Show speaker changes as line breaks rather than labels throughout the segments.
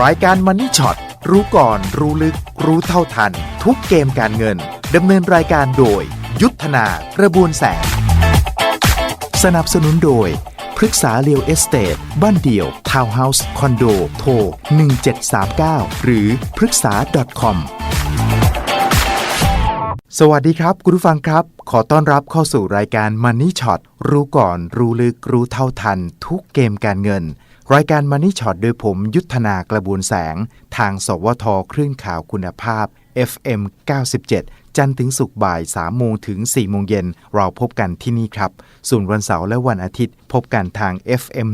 รายการมันนี่ช็อตรู้ก่อนรู้ลึก รู้เท่าทัน ทุกเกมการเงินดำเนินรายการโดย ยุทธนากระบวนแสง สนับสนุนโดยพฤกษาเรียวเอสเตทบ้านเดี่ยว ทาวน์เฮาส์ คอนโด โทร 1739 หรือพฤกษา .com สวัสดีครับ คุณผู้ฟังครับ ขอต้อนรับเข้าสู่รายการ Money Shot รู้ก่อน รู้ลึก รู้เท่าทัน ทุกเกมการเงิน รายการมันนี่ช็อตโดยผมยุทธนากระบวนแสง ทางสวทคลื่นข่าวคุณภาพ FM 97 จันทร์ถึงศุกร์บ่าย3โมงถึง4โมงเย็น เราพบกันที่นี่ครับ ส่วนวันเสาร์และวันอาทิตย์ พบกันทาง FM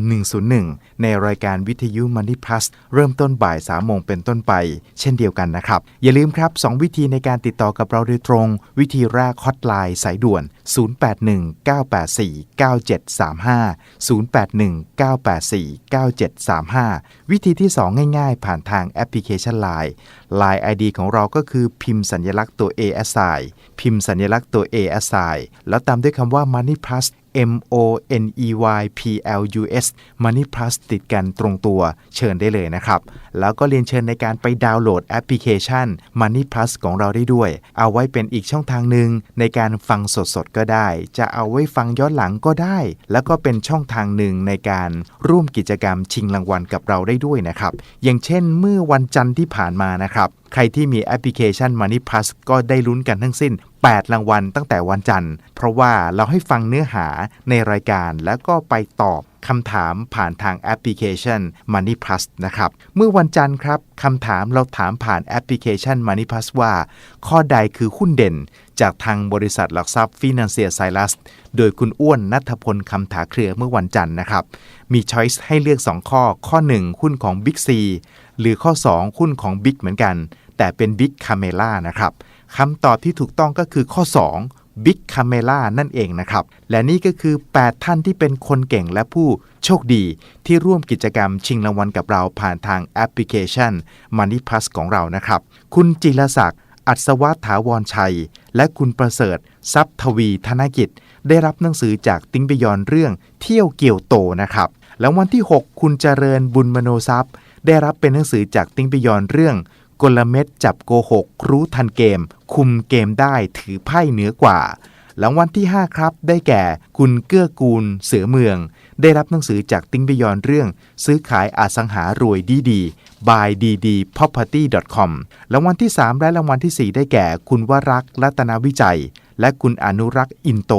101 ในรายการวิทยุ Money Plus เริ่มต้นบ่าย3โมงเป็นต้นไป เช่นเดียวกันนะครับ อย่าลืมครับ 2 วิธีในการติดต่อกับเราโดยตรง วิธีแรกฮอตไลน์สายด่วน 0819849735 0819849735 วิธีที่ 2 ง่ายๆ ผ่านทางแอปพลิเคชัน Line Line ID ของเราก็คือพิมพ์สัญลักษณ์ตัว A S I พิมพ์สัญลักษณ์ตัว A S I แล้วตามด้วยคำว่า Money Plus M O N E Y P L U S Money Plus ติดกันตรงตัวเชิญได้เลยนะครับ แล้วก็เรียนเชิญในการไปดาวน์โหลดแอปพลิเคชัน Money Plus ของเราได้ด้วย เอาไว้เป็นอีกช่องทางหนึ่งในการฟังสดๆก็ได้ จะเอาไว้ฟังย้อนหลังก็ได้ แล้วก็เป็นช่องทางหนึ่งในการร่วมกิจกรรมชิงรางวัลกับเราได้ด้วยนะครับ อย่างเช่นเมื่อวันจันทร์ที่ผ่านมานะครับ ใครที่มีแอปพลิเคชัน Money Plus ก็ได้ลุ้นกันทั้งสิ้น 8 รางวัลตั้งแต่วันจันทร์ เพราะว่าเราให้ฟังเนื้อหาในรายการแล้วก็ไปตอบคำถามผ่านทางแอปพลิเคชัน Money Plus นะครับ เมื่อวันจันทร์ครับคำถามเราถามผ่านแอปพลิเคชัน Money Plus ว่า ข้อใดคือหุ้นเด่น จากทางบริษัทหลักทรัพย์ฟินแลนเซียไซรัส โดยคุณอ้วนนัทพลคำถาเครือเมื่อวันจันทร์นะครับ มีช้อยส์ให้เลือก 2 ข้อ ข้อ 1 หุ้นของ Big C หรือข้อ 2 หุ้นของ Big เหมือนกัน แต่เป็น Big c a m e l a นะครับคำตอบที่ถูกต้องก็คือข้อ 2 Big c a m e l a นั่นเองนะครับ และนี่ก็คือ 8 ท่านที่เป็นคนเก่งและผู้โชคดี ที่ร่วมกิจกรรมชิงรางวัลกับเราผ่านทางแอปพลิเคชัน Money Plus ของเรานะครับ คุณจิรศักดิ์อัศวัถาวรชัย และคุณประเสริฐ ทรัพย์ทวีธนกิจ ได้รับหนังสือจากติ้งบยอนเรื่องเที่ยวเกี่ยวโตนะครับ แล้ววันที่ 6 คุณเจริญบุญมโนทรัพย์ ได้รับเป็นหนังสือจากติ้งบยอนเรื่อง กลเม็ดจับโกหก รู้ทันเกม คุมเกมได้ถือไพ่เหนือกว่าหลังวันที่ 5 ครับ ได้แก่คุณเกื้อกูล เสือเมือง ได้รับหนังสือจากติ้งบิยอนเรื่อง ซื้อขายอสังหารวยดีดี by dd property com รางวัลที่ 3 และรางวัลที่ 4 ได้แก่ คุณวรักษ์รัตนวิจัย และคุณอนุรักษ์อินโต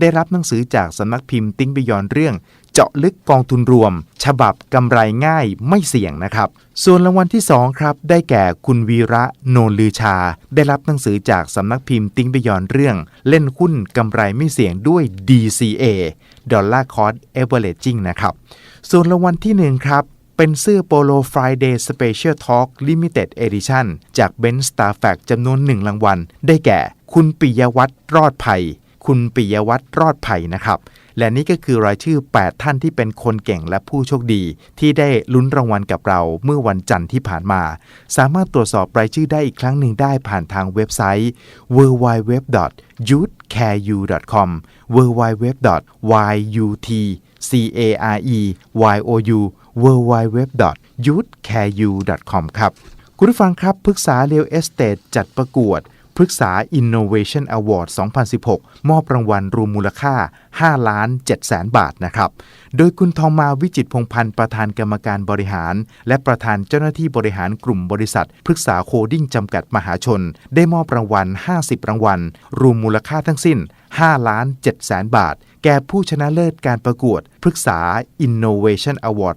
ได้รับหนังสือจากสำนักพิมพ์ติ้งบิยอนเรื่อง เจาะลึกกองทุนรวม ฉบับกำไรง่ายไม่เสี่ยงนะครับ ส่วนรางวัลที่ 2 ครับ ได้แก่คุณวีระโนลือชา ได้รับหนังสือจากสำนักพิมพ์ติ้งบยอนเรื่อง เล่นหุ้นกำไรไม่เสี่ยงด้วย DCA Dollar Cost Averaging นะครับ ส่วนรางวัลที่ 1 ครับเป็นเสื้อโปโล Friday Special Talk Limited Edition จาก Ben Star f a c จำนวน1รางวัล ได้แก่ คุณปิยวัฒน์รอดภัย คุณปิยวัฒน์รอดภัยนะครับ และนี่ก็คือรายชื่อ 8 ท่านที่เป็นคนเก่งและผู้โชคดี ที่ได้ลุ้นรางวัลกับเราเมื่อวันจันทร์ที่ผ่านมา สามารถตรวจสอบรายชื่อได้อีกครั้งหนึ่งได้ผ่านทางเว็บไซต์ www.youthcareu.com www.youthcareu www.youthcareu.com ครับ คุณผู้ฟังครับปรึกษาเรียวเอสเตทจัดประกวด ปรึกษา Innovation Award 2016 มอบรางวัลรวมมูลค่า 5 ล้าน7แสนบาทนะครับ โดยคุณทองมาวิจิตพงพันธ์ประธานกรรมการบริหาร และประธานเจ้าหน้าที่บริหารกลุ่มบริษัทปรึกษาโคดิ้งจำกัดมหาชน ได้มอบรางวัล 50 รางวัล รวมมูลค่าทั้งสิ้น 5ล้าน7แสนบาท แก่ผู้ชนะเลิศการประกวดปรึกษา Innovation Award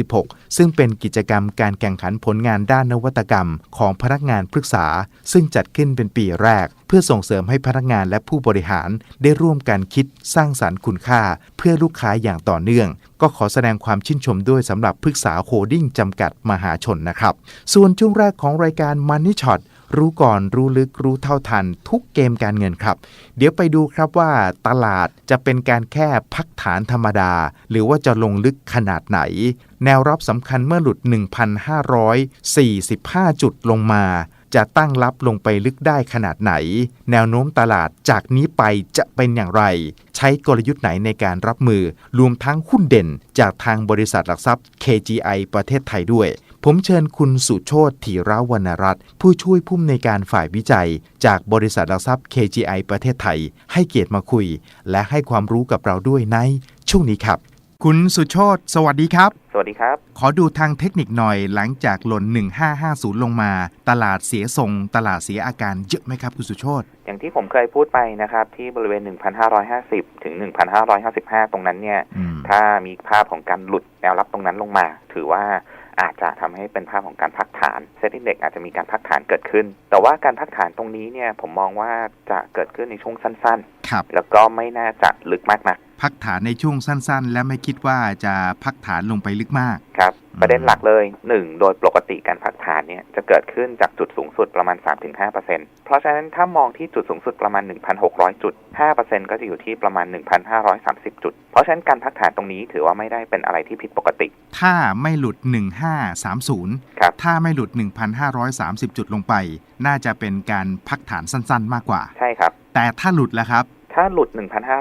2016 ซึ่งเป็นกิจกรรมการแข่งขันผลงานด้านนวัตกรรม ของพนักงานปรึกษา ซึ่งจัดขึ้นเป็นปีแรก เพื่อส่งเสริมให้พนักงานและผู้บริหารได้ร่วมกันคิดสร้างสารรค์คุณค่า เพื่อลูกค้าอย่างต่อเนื่อง ก็ขอแสดงความชื่นชมด้วยสำหรับปรึกษาโฮดดิ้งจำกัดมหาชนนะครับ ส่วนช่วงแรกของรายการ Money Shot รู้ก่อนรู้ลึกรู้เท่าทัน ทุกเกมการเงินครับ เดี๋ยวไปดูครับว่าตลาดจะเป็นการแค่พักฐานธรรมดา หรือว่าจะลงลึกขนาดไหน แนวรับสำคัญเมื่อหลุด 1,545 จุดลงมา จะตั้งรับลงไปลึกได้ขนาดไหน แนวโน้มตลาดจากนี้ไปจะเป็นอย่างไร ใช้กลยุทธ์ไหนในการรับมือ รวมทั้งหุ้นเด่นจากทางบริษัทหลักทรัพย์ KGI ประเทศไทยด้วย ผมเชิญคุณสุโชตธีรวรรณรัตน์ผู้ช่วยผู้อำนวยการฝ่ายวิจัย จากบริษัทหลักทรัพย์ KGI ประเทศไทย ให้เกียรติมาคุย และให้ความรู้กับเราด้วยในช่วงนี้ครับ คุณสุโชตสวัสดีครับ
สวัสดีครับ
ขอดูทางเทคนิคหน่อยหลังจากหล่น 1550 ลงมา ตลาดเสียทรง ตลาดเสียอาการเยอะไหมครับคุณสุโชต
อย่างที่ผมเคยพูดไปนะครับ ที่บริเวณ 1,550 ถึง 1,555 ตรงนั้นเนี่ย
อืม
ถ้ามีภาพของการหลุดแนวรับตรงนั้นลงมา ถือว่า อาจจะทำให้เป็นภาพของการพักฐานเซ็ตอินเด็กอาจจะมีการพักฐานเกิดขึ้น แต่ว่าการพักฐานตรงนี้เนี่ยผมมองว่าจะเกิดขึ้นในช่วงสั้น
ครับ
ๆแล้วก็ไม่น่าจะลึกมากนัก
พักฐานในช่วงสั้น ๆ และไม่คิดว่าจะพักฐานลงไปลึกมาก
ครับ
อืม
ประเด็นหลักเลย1โดยปกติการพักฐานเนี่ยจะเกิดขึ้นจากจุดสูงสุดประมาณ 3-5%เพราะฉะนั้นถ้ามองที่จุดสูงสุดประมาณ 1,600 จุด 5%ก็จะอยู่ที่ประมาณ 1,530 จุด เพราะฉะนั้นการพักฐานตรงนี้ถือว่าไม่ได้เป็นอะไรที่ผิดปกติ
ถ้าไม่หลุด 1530
ครับ
ถ้าไม่หลุด 1,530 จุดลงไป น่าจะเป็นการพักฐานสั้น ๆ มากกว่า
ใช่ครับ
แต่ถ้าหลุดแล้วครับ
ถ้าหลุด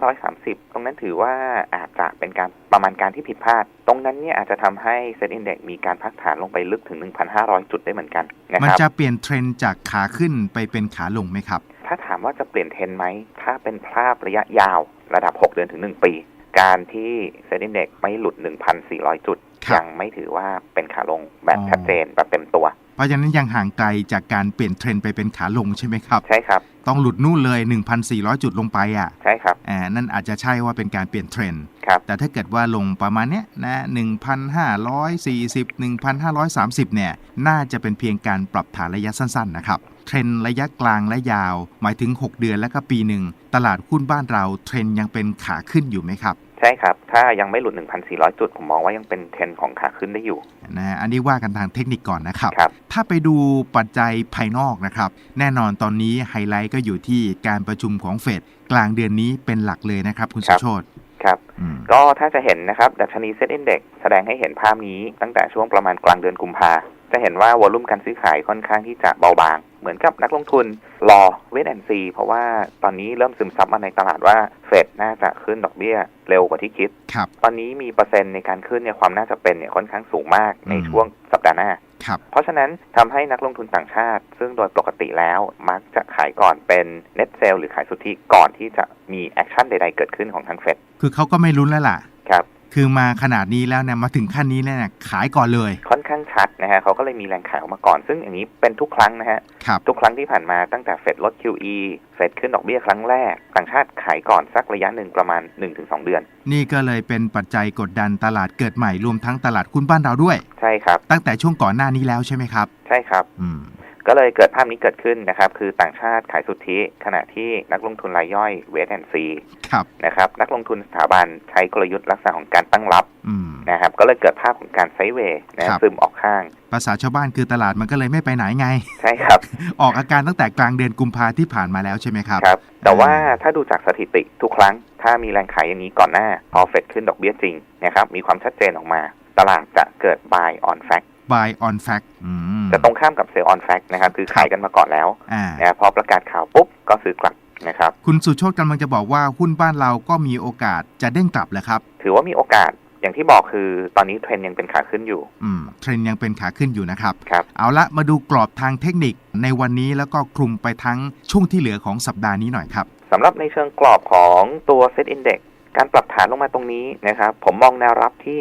1,530 ตรงนั้นถือว่าอาจจะเป็นการประมาณการที่ผิดพลาด ตรงนั้นเนี่ยอาจจะทำให้เซ็นอินเด็กมีการพักฐานลงไปลึกถึง 1,500 จุดได้เหมือนกันนะ
มัน
ครับ
จะเปลี่ยนเทรนด์จากขาขึ้นไปเป็นขาลงไหมครับ
ถ้าถามว่าจะเปลี่ยนเทรนด์ไหม ถ้าเป็นภาพระยะยาวระดับ 6 เดือนถึง 1 ปี การที่เซ็นอินเด็กไม่หลุด 1,400 จุด
ครับ
ยังไม่ถือว่าเป็นขาลงแบบ
อ๋อ
ชัดเจนแบบเต็มตัว
เพ ราะฉะนั้นยังห่างไกลจากการเปลี่ยนเทรนด์ไปเป็นขาลงใช่ไหมครับ
ใช่ครับ
ต้องหลุดนู่นเลย 1,400 จุดลงไปอะ
ใช่ครับ
อ่านั่นอาจจะใช่ว่าเป็นการเปลี่ยนเทรนด์
ครับ
แต่ถ้าเกิดว่าลงประมาณเนี้ยนะ1,540 1,530 เนี่ย น่าจะเป็นเพียงการปรับฐานระยะสั้น ๆ นะครับ เทรนด์ระยะกลางและยาว หมายถึง 6 เดือนและก็ปีหนึ่ง ตลาดหุ้นบ้านเราเทรนด์ยังเป็นขาขึ้นอยู่ไหมครับ
ใช่ครับ ถ้ายังไม่หลุด 1,400 จุด ผมมองว่ายังเป็นเทรนด์ของขาขึ้นได้อยู่
นะฮะอันนี้ว่ากันทางเทคนิคก่อนนะครับ
ครับ
ถ้าไปดูปัจจัยภายนอกนะครับ แน่นอนตอนนี้ไฮไลท์ก็อยู่ที่การประชุมของเฟดกลางเดือนนี้เป็นหลักเลยนะครับ คุณ
ค
สุ
รับ
โชต
ครับ
อืม
ก็ถ้าจะเห็นนะครับดัชนีเซ็ตอินเด็กแสดงให้เห็นภาพนี้ตั้งแต่ช่วงประมาณกลางเดือนกุมภาจะเห็นว่าวอลุ่มการซื้อขายค่อนข้างที่จะเบาบาง เหมือนกับนักลงทุนรอเวทแอนซีเพราะว่าตอนนี้เริ่มซึมซับมาในตลาดว่าเฟดน่าจะขึ้นดอกเบี้ยเร็วกว่าที่คิด
ครับ
ตอนนี้มีเปอร์เซ็นต์ในการขึ้นเนี่ยความน่าจะเป็นเนี่ยค่อนข้างสูงมากใน
อืม
ช่วงสัปดาห์หน้า
ครับ
เพราะฉะนั้นทำให้นักลงทุนต่างชาติ ซึ่งโดยปกติแล้วมักจะขายก่อนเป็น net sale หรือขายสุทธิก่อนที่จะมีแอคชั่นใดๆเกิดขึ้นของทางเฟด
คือเขาก็ไม่ลุ้นแล้วล่ะ
ครับ
คือมาขนาดนี้แล้วเนี่ยมาถึงขั้นนี้แล้วเนี่ยขายก่อนเลย
ค่อนข้างชัดนะฮะเขาก็เลยมีแรงขายออกมาก่อน ซึ่งอย่างนี้เป็นทุกครั้งนะฮะ
ครับ
ทุกครั้งที่ผ่านมาตั้งแต่เฟดลด QE เฟดขึ้นดอกเบี้ยครั้งแรก ต่างชาติขายก่อนสักระยะหนึ่งประมาณ 1-2 เดือน
นี่ก็เลยเป็นปัจจัยกดดันตลาดเกิดใหม่รวมทั้งตลาดหุ้นบ้านเราด้วย
ใช่ครับ
ตั้งแต่ช่วงก่อนหน้านี้แล้วใช่ไหมครับ
ใช่ครับ
อืม
ก็เลยเกิดภาพนี้เกิดขึ้นนะครับ คือต่างชาติขายสุทธิ ขณะที่นักลงทุนรายย่อยเวทแอนซี
ครับ
นะครับ นักลงทุนสถาบันใช้กลยุทธ์ลักษณะของการตั้งรับ
อืม
นะครับ ก็เลยเกิดภาพของการไซด์เวย์นะครับซึมออกข้าง
ภาษาชาวบ้านคือตลาดมันก็เลยไม่ไปไหนไง
ใช่ครับ
ออกอาการตั้งแต่กลางเดือนกุมภาที่ผ่านมาแล้วใช่ไหมครับ
ครับ แต่ว่าถ้าดูจากสถิติทุกครั้ง ถ้ามีแรงขายอย่างนี้ก่อนหน้าพอเฟดขึ้นดอกเบี้ยจริงนะครับมีความชัดเจนออกมา ตลาดจะเกิด buy on fact
buy on fact อืม
จะตรงข้ามกับ sell on fact นะครับ คือขายกันมาก่อนแล้ว
อ่า
นะพอประกาศข่าวปุ๊บก็ซื้อกลับนะครับ
คุณสุโชตกำลังจะบอกว่าหุ้นบ้านเราก็มีโอกาสจะเด้งกลับแหละครับ
ถือว่ามีโอกาสอย่างที่บอกคือตอนนี้เทรนด์ยังเป็นขาขึ้นอยู่
อืม เทรนด์ยังเป็นขาขึ้นอยู่นะครับ
ครับ
เอาละมาดูกรอบทางเทคนิคในวันนี้แล้วก็คลุมไปทั้งช่วงที่เหลือของสัปดาห์นี้หน่อยครับ
สำหรับในเชิงกรอบของตัว Set Index การปรับฐานลงมาตรงนี้นะครับ ผมมองแนวรับที่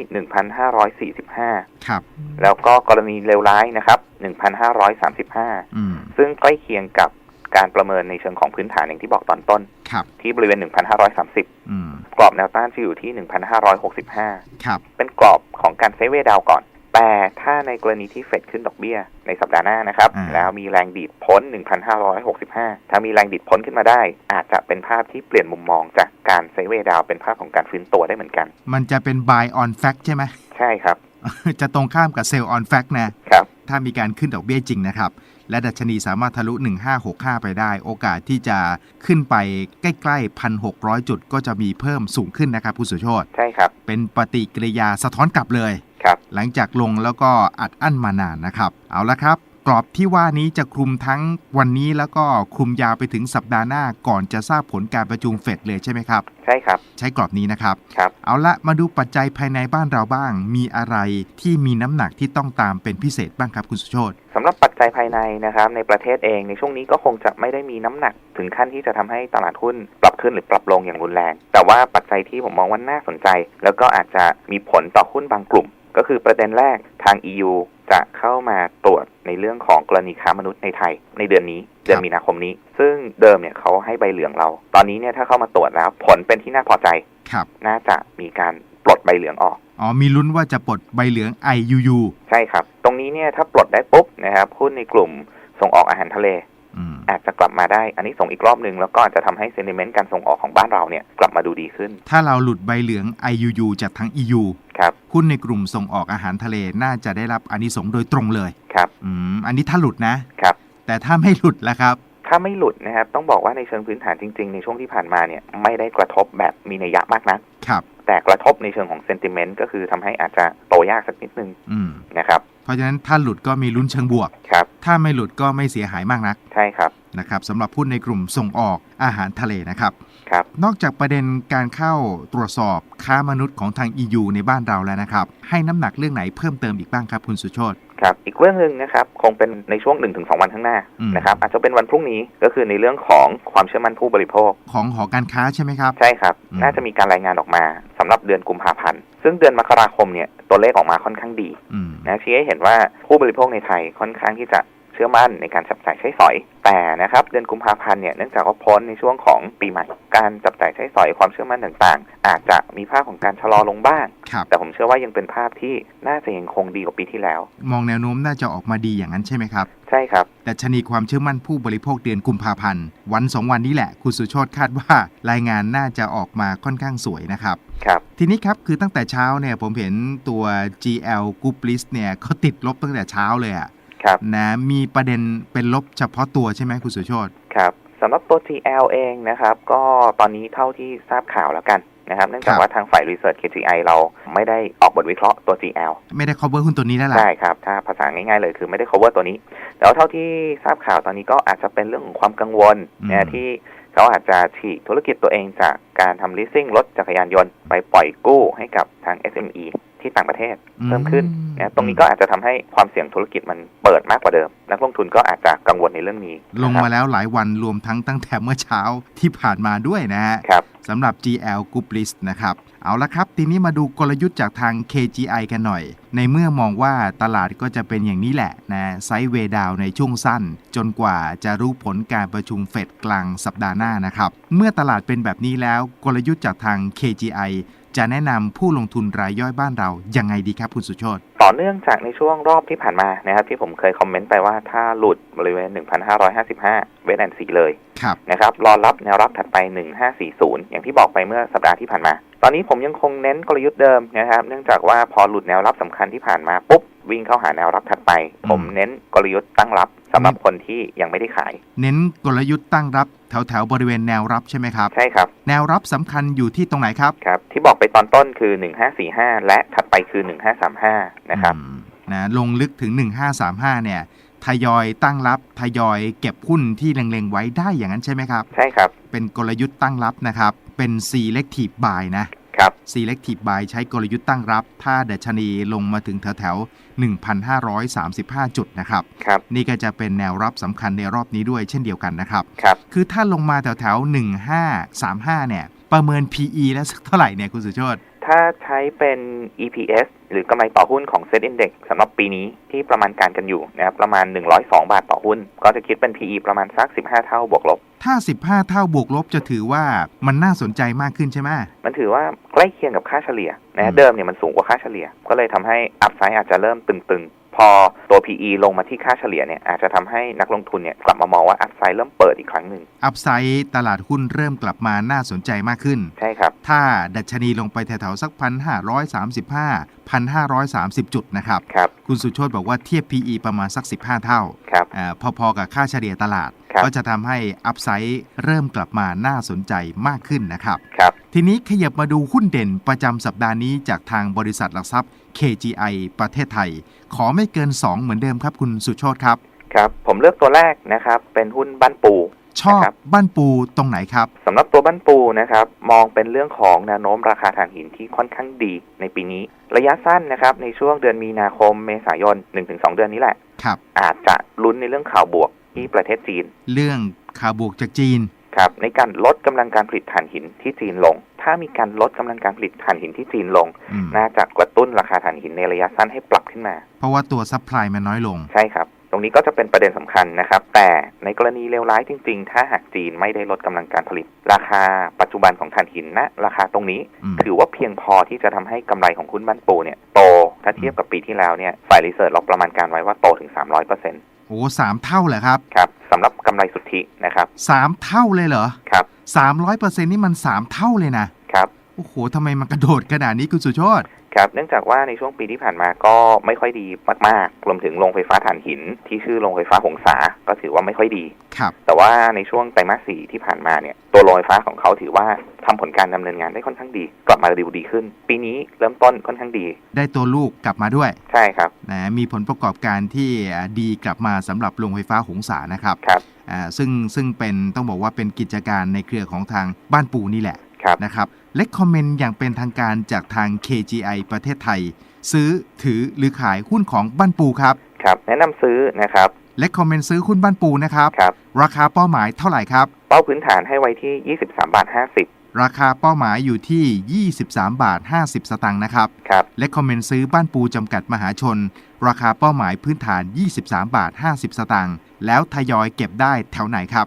1,545
ครับ
แล้วก็กรณีเลวร้ายนะครับ 1,535
อืม
ซึ่งใกล้เคียงกับการประเมินในเชิงของพื้นฐานอย่างที่บอกตอนต้น
ครับ
ที่บริเวณ 1,530
อืม
กรอบแนวต้านจะอยู่ที่ 1,565
ครับ
เป็นกรอบของการไซด์เวย์ดาวน์ก่อน แต่ถ้าในกรณีที่เฟดขึ้นดอกเบี้ยในสัปดาห์หน้านะครับ
อ่า
แล้วมีแรงดีดพ้น 1,565 ถ้ามีแรงดีดพ้นขึ้นมาได้ อาจจะเป็นภาพที่เปลี่ยนมุมมองจากการไซด์เวย์ดาวน์เป็นภาพของการฟื้นตัวได้เหมือนกัน
มันจะเป็น buy on fact ใช่ไหม
ใช่ครับ
จะตรงข้ามกับ sell on fact นะ
ครับ
ถ้ามีการขึ้นดอกเบี้ยจริงนะครับ และดัชนีสามารถทะลุ 1565 ไปได้ โอกาสที่จะขึ้นไปใกล้ๆ 1,600 จุด ก็จะมีเพิ่มสูงขึ้นนะครับคุณสุโชต
ใช่ครับ
เป็นปฏิกิริยาสะท้อนกลับเลย
ครับ
หลังจากลงแล้วก็อัดอั้นมานานนะครับ เอาละครับ กรอบที่ว่านี้จะคลุมทั้งวันนี้แล้วก็คลุมยาวไปถึงสัปดาห์หน้าก่อนจะทราบผลการประชุมเฟดเลยใช่ไหมครับ
ใช่ครับ
ใช้กรอบนี้นะครับ
ครับ
เอาละมาดูปัจจัยภายในบ้านเราบ้าง มีอะไรที่มีน้ำหนักที่ต้องตามเป็นพิเศษบ้างครับคุณสุโชต
สำหรับปัจจัยภายในนะครับในประเทศเองในช่วงนี้ก็คงจะไม่ได้มีน้ำหนักถึงขั้นที่จะทำให้ตลาดหุ้นปรับขึ้นหรือปรับลงอย่างรุนแรง แต่ว่าปัจจัยที่ผมมองว่าน่าสนใจ แล้วก็อาจจะมีผลต่อหุ้นบางกลุ่ม ก็คือประเด็นแรกทาง EU จะเข้ามาตรวจในเรื่องของกรณีค้ามนุษย์ในไทย ในเดือนนี้เดือนมีนาคมนี้ ซึ่งเดิมเนี่ยเขาให้ใบเหลืองเรา ตอนนี้เนี่ยถ้าเข้ามาตรวจแล้วผลเป็นที่น่าพอใจ
ครับ
น่าจะมีการปลดใบเหลืองออก
อ๋อมีลุ้นว่าจะปลดใบเหลือง IUU
ใช่ครับ ตรงนี้เนี่ยถ้าปลดได้ปุ๊บนะครับหุ้นในกลุ่มส่งออกอาหารทะเล
อืม
อาจจะกลับมาได้ อันนี้ส่งอีกรอบหนึ่งแล้วก็อาจจะทำให้เซนิเมนต์การส่งออกของบ้านเราเนี่ยกลับมาดูดีขึ้น
ถ้าเราหลุดใบเหลือง IUU จากทั้ง EU
ครับ
หุ้นในกลุ่มส่งออกอาหารทะเลน่าจะได้รับอานิสงส์โดยตรงเลย
ครับ
อืมอันนี้ถ้าหลุดนะ
ครับ
แต่ถ้าไม่หลุดล่ะครับ
ถ้าไม่หลุดนะครับต้องบอกว่าในเชิงพื้นฐานจริง ๆ ในช่วงที่ผ่านมาเนี่ยไม่ได้กระทบแบบมีนัยยะมากนัก
ครับ
แต่กระทบในเชิงของเซนติเมนต์ก็คือทำให้อาจจะโตยากสักนิดนึง
อืม
นะครับ
เพ ราะฉะนั้นถ้าหลุดก็มีลุ้นเชิงบวก
ครับ
ถ้าไม่หลุดก็ไม่เสียหายมากนัก
ใช่ครับ
นะครับสำหรับหุ้นในกลุ่มส่งออกอาหารทะเลนะครับ
ครับ
นอกจากประเด็นการเข้าตรวจสอบค้ามนุษย์ของทาง EU ในบ้านเราแล้วนะครับ ให้น้ำหนักเรื่องไหนเพิ่มเติมอีกบ้างครับคุณสุโชต
ครับ อีกเรื่องหนึ่งนะครับ คงเป็นในช่วง 1-2 วันข้างหน้า
อืม
นะครับ อาจจะเป็นวันพรุ่งนี้ก็คือในเรื่องของความเชื่อมั่นผู้บริโภค
ของหอการค้าใช่ไหมครับ
ใช่ครับ
อืม
น่าจะมีการรายงานออกมาสำหรับเดือนกุมภาพันธ์ ซึ่งเดือนมกราคมเนี่ยตัวเลขออกมาค่อนข้างดี
อืม
นะชี้ให้เห็นว่าผู้บริโภคในไทยค่อนข้างที่จะ ชื่อมั่นในการจับจ่ายใช้สอย แต่นะครับเดือนกุมภาพันธ์เนี่ยเนื่องจากว่าพ้นในช่วงของปีใหม่ การจับจ่ายใช้สอยความเชื่อมั่นต่างๆ อาจจะมีภาพของการชะลอลงบ้าง
ครับ
แต่ผมเชื่อว่ายังเป็นภาพที่น่าจะยังคงดีกว่าปีที่แล้ว
มองแนวโน้มน่าจะออกมาดีอย่างนั้นใช่ไหมครับ
ใช่ครับ
แต่ชนีความเชื่อมั่นผู้บริโภคเดือนกุมภาพันธ์วันสองวันนี้แหละคุณสุโชตคาดว่ารายงานน่าจะออกมาค่อนข้างสวยนะครับ
ครับ
ทีนี้ครับคือตั้งแต่เช้าเนี่ยผมเห็นตัว GL Group List เนี่ยเขาติดลบตั้งแต่เช้าเลยอะ
ครับ
นะมีประเด็นเป็นลบเฉพาะตัวใช่ไหมคุณสุโชต
ครับสำหรับตัว TL เองนะครับ ก็ตอนนี้เท่าที่ทราบข่าวแล้วกันนะครับเนื่องจาก
ครับ
ว่าทางฝ่าย Research KGI เราไม่ได้ออกบทวิเคราะห์ตัว GL
ไม่ได้ cover หุ้นตัวนี้แล้วล่ะ
ใช่ครับ ถ้าภาษาง่ายๆเลยคือไม่ได้ cover ตัวนี้แล้วเท่าที่ทราบข่าวตอนนี้ก็อาจจะเป็นเรื่องของความกังวล
อืม
นะที่เขาอาจจะฉีกธุรกิจตัวเองจากการทำ leasing รถจักรยานยนต์ไปปล่อยกู้ให้กับทาง SME ที่ต่างประเทศเพิ่มขึ้นนะตรงนี้ก็อาจจะทำให้ความเสี่ยงธุรกิจมันเปิดมากกว่าเดิม นักลงทุนก็อาจจะกังวลในเรื่องนี้
ลง
นะครับ
มาแล้วหลายวันรวมทั้งตั้งแต่เมื่อเช้าที่ผ่านมาด้วยนะฮะ
ครับ
สำหรับ GL Group List นะครับ เอาละครับ ทีนี้มาดูกลยุทธ์จากทาง KGI กันหน่อย ในเมื่อมองว่าตลาดก็จะเป็นอย่างนี้แหละนะไซด์เวย์ดาวในช่วงสั้น จนกว่าจะรู้ผลการประชุมเฟดกลางสัปดาห์หน้านะครับ เมื่อตลาดเป็นแบบนี้แล้วกลยุทธ์จากทาง KGI จะแนะนำผู้ลงทุนรายย่อยบ้านเรายังไงดีครับคุณสุโชต
ต่อเนื่องจากในช่วงรอบที่ผ่านมานะครับที่ผมเคยคอมเมนต์ไปว่าถ้าหลุดบริเวณ 1,555 เวทแอนซีเลย
ครับ
นะครับรอรับแนวรับถัดไป 1540 อย่างที่บอกไปเมื่อสัปดาห์ที่ผ่านมา ตอนนี้ผมยังคงเน้นกลยุทธ์เดิมนะครับ เนื่องจากว่าพอหลุดแนวรับสำคัญที่ผ่านมาปุ๊บ วิ่งเข้าหาแนวรับถัดไป ผมเน้นกลยุทธ์ตั้งรับสำหรับคนที่ยังไม่ได้ขาย
เน้นกลยุทธ์ตั้งรับแถวแถวๆบริเวณแนวรับใช่ไหมครับ
ใช่ครับ
แนวรับสำคัญอยู่ที่ตรงไหนครับ
ครับ ที่บอกไปตอนต้นคือ 1545 และถัดไปคือ 1535 นะครับ
อืมนะลงลึกถึง 1535 เนี่ยทยอยตั้งรับทยอยเก็บหุ้นที่เล็งๆไว้ได้อย่างนั้นใช่ไหมครับ
ใช่ครับ
เป็นกลยุทธ์ตั้งรับนะครับ เป็น selective buy นะ
ครับ
selective buy ใช้กลยุทธ์ตั้งรับ ถ้าดัชนีลงมาถึงแถวแถวๆ1,535 จุดนะครับ
ครับ
นี่ก็จะเป็นแนวรับสำคัญในรอบนี้ด้วยเช่นเดียวกันนะครับ
ครับ
คือถ้าลงมาแถวแถวๆ1535 เนี่ย ประเมิน PE แล้วสักเท่าไหร่เนี่ยคุณสุโชต
ถ้าใช้เป็น EPS หรือกำไรต่อหุ้นของ Set Index สำหรับปีนี้ที่ประมาณการกันอยู่นะครับประมาณ 102 บาทต่อหุ้น ก็จะคิดเป็น PE ประมาณสัก 15 เท่าบวกลบ
ถ้า 15 เท่าบวกลบจะถือว่ามันน่าสนใจมากขึ้นใช่ไหม
มันถือว่าใกล้เคียงกับค่าเฉลี่ยนะ
อื
ฮะ
ม
เดิมเนี่ยมันสูงกว่าค่าเฉลี่ย ก็เลยทำให้อัพไซด์อาจจะเริ่มตึงๆ พอตัว PE ลงมาที่ค่าเฉลี่ยเนี่ยอาจจะทำให้นักลงทุนเนี่ยกลับมามองว่าอัพไซด์เริ่มเปิดอีกครั้งหนึ่ง
อัพไซด์ตลาดหุ้นเริ่มกลับมาน่าสนใจมากขึ้น
ใช่ครับ
ถ้าดัชนีลงไปแถวๆสัก1,535 1,530จุดนะครับ
ครับ
คุณสุโชตบอกว่าเทียบ PE ประมาณสัก15เท่า
ครับ
อ่าพอๆกับค่าเฉลี่ยตลาด
ครับ
ก็จะทำให้อัพไซด์เริ่มกลับมาน่าสนใจมากขึ้นนะครับ
ครับ
ทีนี้ขยับมาดูหุ้นเด่นประจำสัปดาห์นี้จากทางบริษัทหลักทรัพย์ KGI ประเทศไทย ขอไม่เกิน 2 เหมือนเดิมครับคุณสุโชตครับ
ครับ ผมเลือกตัวแรกนะครับ เป็นหุ้นบ้านปู
ชอบ
นะครับ
บ้านปูตรงไหนครับ
สำหรับตัวบ้านปูนะครับ มองเป็นเรื่องของแนวโน้มราคาถ่านหินที่ค่อนข้างดีในปีนี้ ระยะสั้นนะครับ ในช่วงเดือนมีนาคมเมษายน 1-2 เดือนนี้แหละ
ครับ
อาจจะลุ้นในเรื่องข่าวบวก ที่ประเทศจีน
เรื่องข่าวบวกจากจีน
ครับในการลดกำลังการผลิตถ่านหินที่จีนลง ถ้ามีการลดกำลังการผลิตถ่านหินที่จีนลง
อืม
น่าจะกระตุ้นราคาถ่านหินในระยะสั้นให้ปรับขึ้นมา
เพราะว่าตัวซัพพลายมันน้อยลง
ใช่ครับ ตรงนี้ก็จะเป็นประเด็นสำคัญนะครับ แต่ในกรณีเลวร้ายจริง ๆ ถ้าหากจีนไม่ได้ลดกำลังการผลิต ราคาปัจจุบันของถ่านหินณราคาตรงนี้
อืม
ถือว่าเพียงพอที่จะทำให้กำไรของหุ้นบ้านปูเนี่ยโต ถ้าเทียบกับปีที่แล้วเนี่ยฝ่ายรีเสิร์ชเราประมาณการไว้ว่าโตถึง 300%
โอ้สามเท่าเหรอครับ
ครับสำหรับกำไรสุทธินะครับ
สามเท่าเลยเหรอ
ครับ
สามร้อยเปอร์เซ็นต์นี่มันสามเท่าเลยนะ
ครับ
โอ้โหทำไมมันกระโดดขนาดนี้คุณสุโชต
ครับเนื่องจากว่าในช่วงปีที่ผ่านมาก็ไม่ค่อยดีมากๆรวมถึงโรงไฟฟ้าถ่านหิน ที่ชื่อโรงไฟฟ้าหงสาก็ถือว่าไม่ค่อยดี
ครับ
แต่ว่าในช่วงไตรมาสสี่ที่ผ่านมาเนี่ยตัวโรงไฟฟ้าของเขาถือว่าทำผลการดำเนินงานได้ค่อนข้างดี กลับมาดีดีขึ้น ปีนี้เริ่มต้นค่อนข้างดี
ได้ตัวลูกกลับมาด้วย
ใช่ครับ
นะมีผลประกอบการที่ดีกลับมาสำหรับโรงไฟฟ้าหงสานะครับ
ครับ
อ่าซึ่งซึ่งเป็นต้องบอกว่าเป็นกิจการในเครือของทางบ้านปูนี่แหละ
ครับ
นะครับ เล็กคอมเมนต์อย่างเป็นทางการจากทาง KGI ประเทศไทย ซื้อถือหรือขายหุ้นของบ้านปูครับ
ครับ แนะนำซื้อนะครับ
เล็กคอมเมนต์ซื้อหุ้นบ้านปูนะครับ
ครับ
ราคาเป้าหมายเท่าไหร่ครับ
เป้าพื้นฐานให้ไว้ที่ 23 บาท 50
ราคาเป้าหมายอยู่ที่ 23 บาท 50 สตางค์นะครับ
ครับ
และคอมเมนต์ซื้อบ้านปูจำกัดมหาชน ราคาเป้าหมายพื้นฐาน 23 บาท 50 สตางค์แล้วทยอยเก็บได้แถวไหนครับ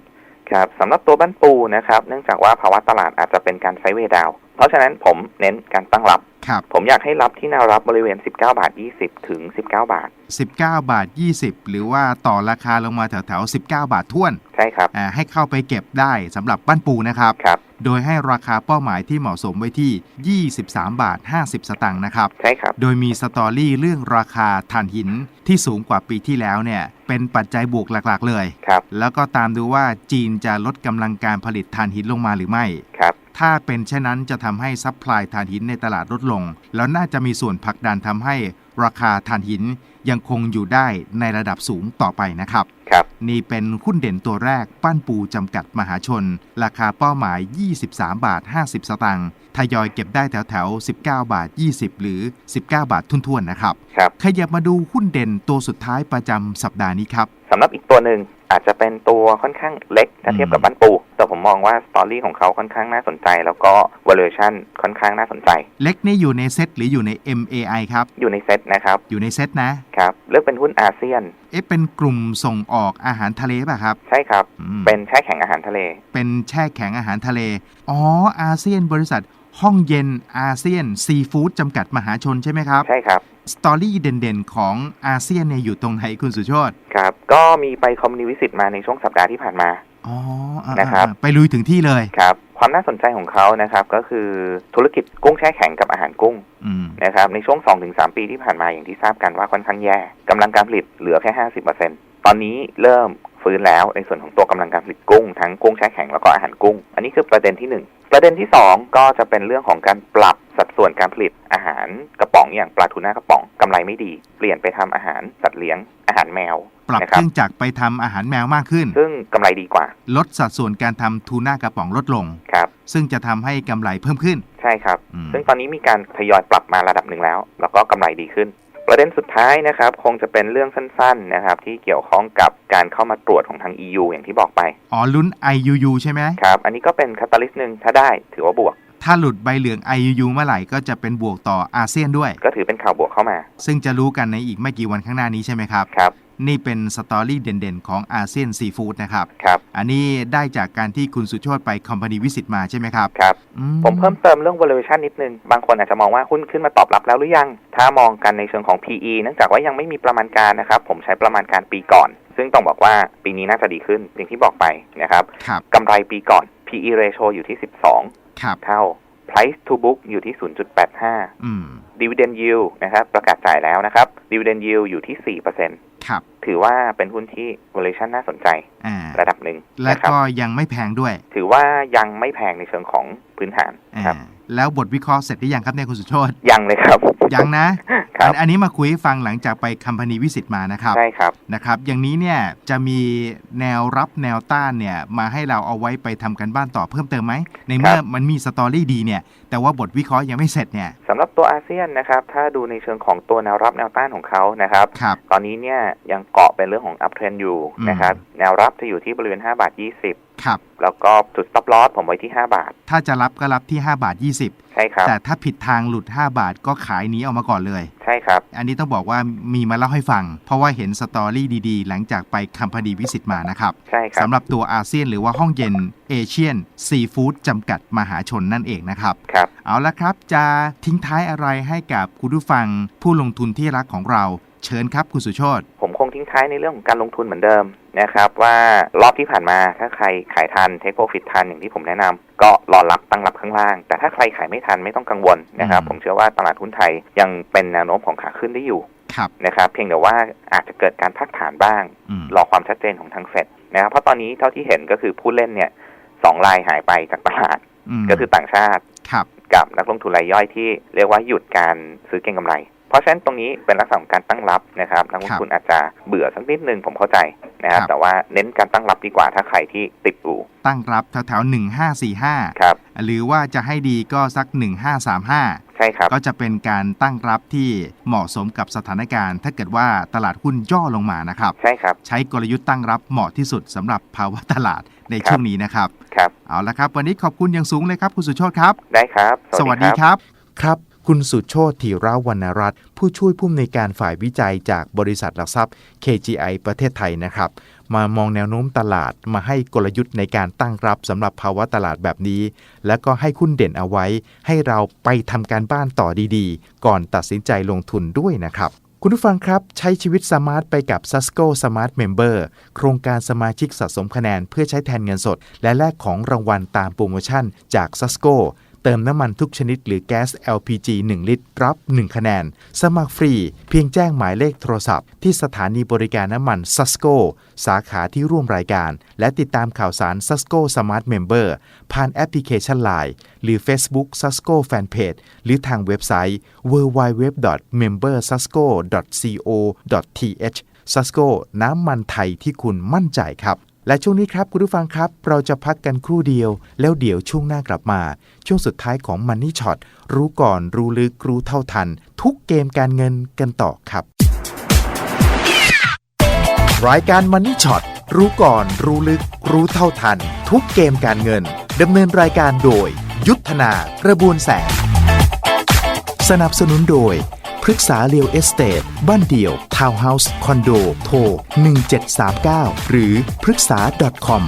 ครับสำหรับตัวบ้านปูนะครับ เนื่องจากว่าภาวะตลาดอาจจะเป็นการไซเวดาว ราะฉะนั้นผมเน้นการตั้งรับ
ครับ
ผมอยากให้รับที่แนวรับบริเวณ 19 บาท 20 ถึง 19 บาท
19 บาท 20 หรือว่าต่อราคาลงมาแถวๆ 19 บาทท้วน
ใช่ครับ
อ่าให้เข้าไปเก็บได้สำหรับบ้านปูนะครับ
ครับ
โดยให้ราคาเป้าหมายที่เหมาะสมไว้ที่ 23 บาท 50 สตางค์นะครับ
ใช่ครับ
โดยมีสตอรี่เรื่องราคาถ่านหินที่สูงกว่าปีที่แล้วเนี่ยเป็นปัจจัยบวกหลักๆ เลย
ครับ
แล้วก็ตามดูว่าจีนจะลดกำลังการผลิตถ่านหินลงมาหรือไม่
ครับ
ถ้าเป็นเช่นนั้นจะทำให้ซัพพลายถ่านหินในตลาดลดลง แล้วน่าจะมีส่วนผลักดันทำให้ราคาถ่านหินยังคงอยู่ได้ในระดับสูงต่อไปนะครับ
ครับ
นี่เป็นหุ้นเด่นตัวแรกปั้นปูจำกัดมหาชน ราคาเป้าหมาย 23 บาท 50 สตางค์ทยอยเก็บได้แถวแถวๆ19 บาท 20 หรือ 19 บาททุ่นๆนะครับ
ครับ
ขยับมาดูหุ้นเด่นตัวสุดท้ายประจำสัปดาห์นี้ครับ
สำหรับอีกตัวหนึ่งอาจจะเป็นตัวค่อนข้างเล็กถ้าเทียบกับบ้านปูแต่ผ มมองว่าสตอรี่ของเขาค่อนข้างน่าสนใจ แล้วก็ valuation ค่อนข้างน่าสนใจ
เล็กนี่อยู่ในเซตหรืออยู่ใน MAI ครับ
อยู่ในเซ็ตนะครับ
อยู่ในเซตนะ
ครับ เลือกเป็นหุ้นอาเซียน
เอ๊ะเป็นกลุ่มส่งออกอาหารทะเลป่ะครับ
ใช่ครับ
อืม
เป็นแช่แข็งอาหารทะเล
เป็นแช่แข็งอาหารทะเล อ๋อ อาเซียนบริษัทห้องเย็นอาเซียนซีฟู้ดจำกัดมหาชนใช่ไหมครับ
ใช่ครับ
สตอรี่เด่นๆ ของอาเซียนเนี่ยอยู่ตรงไหนคุณสุโชต
ครับ ก็มีไปคอมมินิวิสิตมาในช่วงสัปดาห์ที่ผ่านมา
อ๋ออ่า
นะครับ
อ่าไปลุยถึงที่เลย
ครับ ความน่าสนใจของเขานะครับ ก็คือธุรกิจกุ้งแช่แข็งกับอาหารกุ้ง
อืม
นะครับในช่วง 2-3 ปีที่ผ่านมาอย่างที่ทราบกันว่าค่อนข้างแย่กำลังการผลิตเหลือแค่ 50%ตอนนี้เริ่มฟื้นแล้วในส่วนของตัวกำลังการผลิตกุ้งทั้งกุ้งแช่แข็งแล้วก็อาหารกุ้ง อันนี้คือประเด็นที่หนึ่ง ประเด็นที่สองก็จะเป็นเรื่องของการปรับสัดส่วนการผลิตอาหารกระป๋องอย่างปลาทูน่ากระป๋องกำไรไม่ดี เปลี่ยนไปทำอาหารสัตว์เลี้ยงอาหารแมว
ปรับ
นะค
เครับรื่องจักรไปทำอาหารแมวมากขึ้น
ซึ่งกำไรดีกว่า
ลดสัดส่วนการทำทูน่ากระป๋องลดลง
ครับ
ซึ่งจะทำให้กำไรเพิ่มขึ้น
ใช่ครับ
อืม
ซึ่งตอนนี้มีการทยอยปรับมาระดับหนึ่งแล้ว แล้วก็กำไรดีขึ้น ประเด็นสุดท้ายนะครับคงจะเป็นเรื่องสั้นๆนะครับที่เกี่ยวข้องกับการเข้ามาตรวจของทาง EU อย่างที่บอกไป
อ๋อลุ้น IUU ใช่ไหม
ครับ อันนี้ก็เป็นคาตาลิสต์หนึ่งถ้าได้ถือว่าบวก
ถ้าหลุดใบเหลือง IUU เมื่อไหร่ก็จะเป็นบวกต่ออาเซียนด้วย
ก็ถือเป็นข่าวบวกเข้ามา
ซึ่งจะรู้กันในอีกไม่กี่วันข้างหน้านี้ใช่ไหมครับ
ครับ
นี่เป็นสตอรี่เด่นๆ ของอาเซียนซีฟู้ดนะครับ
ครับ
อันนี้ได้จากการที่คุณสุโชตไปคอมพานีวิสิตมาใช่ไหมครับ
ครับ
อื
ผมเพิ่มเติมเรื่อง valuation นิดนึง บางคนอาจจะมองว่าหุ้นขึ้นมาตอบรับแล้วหรือยัง ถ้ามองกันในเชิงของ PE เนื่องจากว่ายังไม่มีประมาณการนะครับ ผมใช้ประมาณการปีก่อน ซึ่งต้องบอกว่าปีนี้น่าจะดีขึ้นอย่างที่บอกไปนะครับ
ครับ
กำไรปีก่อน PE ratio อยู่ที่12
ครับ
เท่า price to book อยู่ที่ 0.85
อืม
dividend yield นะครับประกาศจ่ายแล้วนะครับ dividend yield อยู่ที่4%
ครับ
ถือว่าเป็นหุ้นที่ valuation น่าสนใจ
อ่า
ระดับหนึ่ง
และ
นะครับ
ก็ยังไม่แพงด้วย
ถือว่ายังไม่แพงในเชิงของพื้นฐาน
อ่า
ครับ
แล้วบทวิเคราะห์เสร็จหรือยังครับเนี่ยคุณสุโชต
ยังเลยครับ
ยังนะ
ครั
อั
บ
นอันนี้มาคุยให้ฟังหลังจากไปคัมพานีวิสิตมานะครับ
ใช่ครับ
นะครับ อย่างนี้เนี่ยจะมีแนวรับแนวต้านเนี่ยมาให้เราเอาไว้ไปทำกันบ้านต่อเพิ่มเติมไหม ในเมื่อ
ครับ
มันมีสตอรี่ดีเนี่ย แต่ว่าบทวิเคราะห์ยังไม่เสร็จเนี่ย
สำหรับตัวอาเซียนนะครับถ้าดูในเชิงของตัวแนวรับแนวต้านของเขานะครับ
ครับ
ตอนนี้เนี่ยยังเกาะเป็นเรื่องของอัพเทรนอยู่
อืม
นะครับแนวรับจะอยู่ที่บริเวณ5บาท20
ครับ
แล้วก็จุด stop loss ผมไว้ที่ 5 บาท
ถ้าจะรับก็รับที่ 5 บาท 20
ใช่ครับ
แต่ถ้าผิดทางหลุด 5 บาทก็ขายหนี้ออกมาก่อนเลย
ใช่ครับ
อันนี้ต้องบอกว่ามีมาเล่าให้ฟัง เพราะว่าเห็นสตอรี่ดีๆ หลังจากไปคัมพานีวิสิตมานะครับ
ใช่ครับ
สำหรับตัวอาเซียนหรือว่าห้องเย็นเอเชียนซีฟู้ดจำกัดมหาชนนั่นเองนะครับ
ครับ
เอาละครับจะทิ้งท้ายอะไรให้กับคุณผู้ฟังผู้ลงทุนที่รักของเราเชิญครับคุณสุโชต
ผมคงทิ้งท้ายในเรื่องของการลงทุนเหมือนเดิมนะครับว่ารอบที่ผ่านมาถ้าใครขายทันเทคโปรฟิตทันอย่างที่ผมแนะนำ ก็รอรับตั้งรับข้างล่าง แต่ถ้าใครขายไม่ทันไม่ต้องกังวลนะครับ
อืม
ผมเชื่อว่าตลาดหุ้นไทยยังเป็นแนวโน้มของขาขึ้นได้อยู่
ครับ
นะครับ เพียงแต่ว่าอาจจะเกิดการพักฐานบ้าง
อืม
รอความชัดเจนของทางเฟดนะครับเพราะตอนนี้เท่าที่เห็นก็คือผู้เล่นเนี่ยสองรายหายไปจากตลาด
ม
ก็คือต่างชาติ
ครับ
กับนักลงทุนรายย่อยที่เรียกว่าหยุดการซื้อเก็งกำไร เพราะฉะนั้นตรงนี้เป็นลักษณะของการตั้งรับนะครับนักลงทุนอาจจะเบื่อสักนิดนึงผมเข้าใจนะครับ
ครับ
แต่ว่าเน้นการตั้งรับดีกว่าถ้าใครที่ติดอยู่
ตั้งรับแถวๆ1545
ครับ
หรือว่าจะให้ดีก็สัก1535
ใช่ครับ
ก็จะเป็นการตั้งรับที่เหมาะสมกับสถานการณ์ ถ้าเกิดว่าตลาดหุ้นย่อลงมานะครับ
ใช่ครับ
ใช้กลยุทธ์ตั้งรับเหมาะที่สุดสำหรับภาวะตลาดใน
ครับ
ช่วงนี้นะครับ
ครับ
เอาละครับ วันนี้ขอบคุณอย่างสูงเลยครับคุณสุโชตครับ
ได้ครับ
สวัสดีครับครับ คุณสุโชตธีรวรรณรัตน์ผู้ช่วยผู้อำนวยการฝ่ายวิจัยจากบริษัทหลักทรัพย์ KGI ประเทศไทยนะครับ มามองแนวโน้มตลาดมาให้กลยุทธ์ในการตั้งรับสำหรับภาวะตลาดแบบนี้ แล้วก็ให้คุณเด่นเอาไว้ ให้เราไปทำการบ้านต่อดีๆ ก่อนตัดสินใจลงทุนด้วยนะครับคุณผู้ฟังครับใช้ชีวิตสมาร์ทไปกับ s a s c o Smart Member โครงการสมาชิกสะสมคะแนนเพื่อใช้แทนเงินสด และแลกของรางวัลตามโปรโมชั่นจาก s a s c o เติมน้ำมันทุกชนิดหรือแก๊ส LPG 1 ลิตร รับ 1 คะแนน สมัครฟรี เพียงแจ้งหมายเลขโทรศัพท์ ที่สถานีบริการน้ำมัน s a s c o สาขาที่ร่วมรายการ และติดตามข่าวสาร s a s c o Smart Member ผ่านแอปพลิเคชัน Line หรือ Facebook s a s c o Fanpage หรือทางเว็บไซต์ www.membersasco.co.th s a s c o น้ำมันไทยที่คุณมั่นใจครับ และช่วงนี้ครับ คุณผู้ฟังครับ เราจะพักกันครู่เดียว แล้วเดี๋ยวช่วงหน้ากลับมา ช่วงสุดท้ายของ Money Shot รู้ก่อนรู้ลึกรู้เท่าทัน ทุกเกมการเงินกันต่อครับ รายการ Money Shot รู้ก่อนรู้ลึก รู้เท่าทัน ทุกเกมการเงินดำเนินรายการโดย ยุทธนากระบวนแสงสนับสนุนโดย พฤกษาเรียวเอสเตทบ้านเดี่ยว ทาวน์เฮาส์ คอนโด โทร 1739 หรือพฤกษา .com